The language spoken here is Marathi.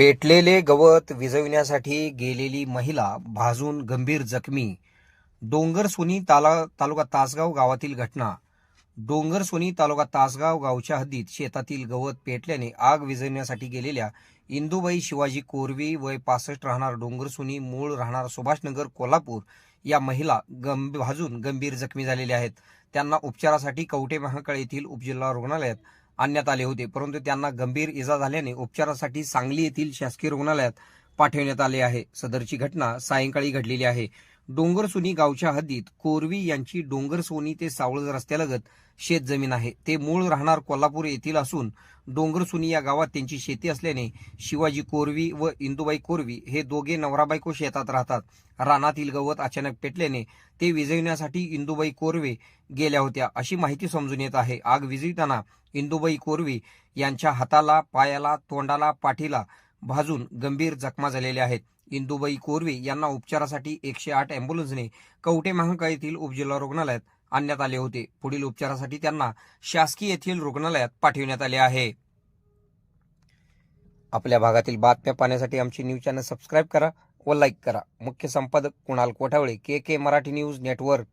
पेटलेले गवत विझविण्यासाठी गेलेली महिला भाजून गंभीर जखमी. डोंगरसोनी ताला तालुका तासगाव गावातील घटना. डोंगरसोनी तालुका तासगाव गावच्या हद्दीत शेतातील गवत पेटल्याने आग विझवण्यासाठी गेलेल्या इंदुबाई शिवाजी कोरवी वय पासष्ट राहणार डोंगरसोनी मूळ राहणार सुभाषनगर कोल्हापूर या महिला गंभ भाजून गंभीर जखमी झालेल्या आहेत. त्यांना उपचारासाठी कवटे महाकाळ येथील उपजिल्हा रुग्णालयात आणण्यात आले होते. परंतु त्यांना गंभीर इजा झाल्याने उपचारासाठी सांगली येथील शासकीय रुग्णालयात पाठवण्यात आले आहे. सदरची घटना सायंकाळी घडलेली आहे. डोंगरसोनी गावच्या हद्दीत कोरवी यांची डोंगरसोनी ते सावळज रस्त्यालगत शेत जमीन आहे. ते मूळ राहणार कोल्हापूर येथील असून डोंगरसोनी या गावात त्यांची शेती असल्याने शिवाजी कोरवी व इंदुबाई कोरवी हे दोघे नवरा बायको शेतात राहतात. रानातील गवत अचानक पेटल्याने ते विझविण्यासाठी इंदुबाई कोरवे गेल्या होत्या अशी माहिती समजून येत आहे. आग विजविताना इंदुबाई कोरवी यांच्या हाताला पायाला तोंडाला पाठीला भाजून गंभीर जखमा झालेल्या आहेत. इंदुबाई कोरवे यांना उपचारासाठी एकशे आठ अँब्युलन्सने कवटे महांका येथील उपजिल्हा रुग्णालयात आणण्यात आले होते. पुढील उपचारासाठी त्यांना शासकीय येथील रुग्णालयात पाठविण्यात आले आहे. आपल्या भागातील बातम्या पाहण्यासाठी आमची न्यूज चॅनल सबस्क्राईब करा व लाईक करा. मुख्य संपादक Kunal Kothawale K K Marathi news network.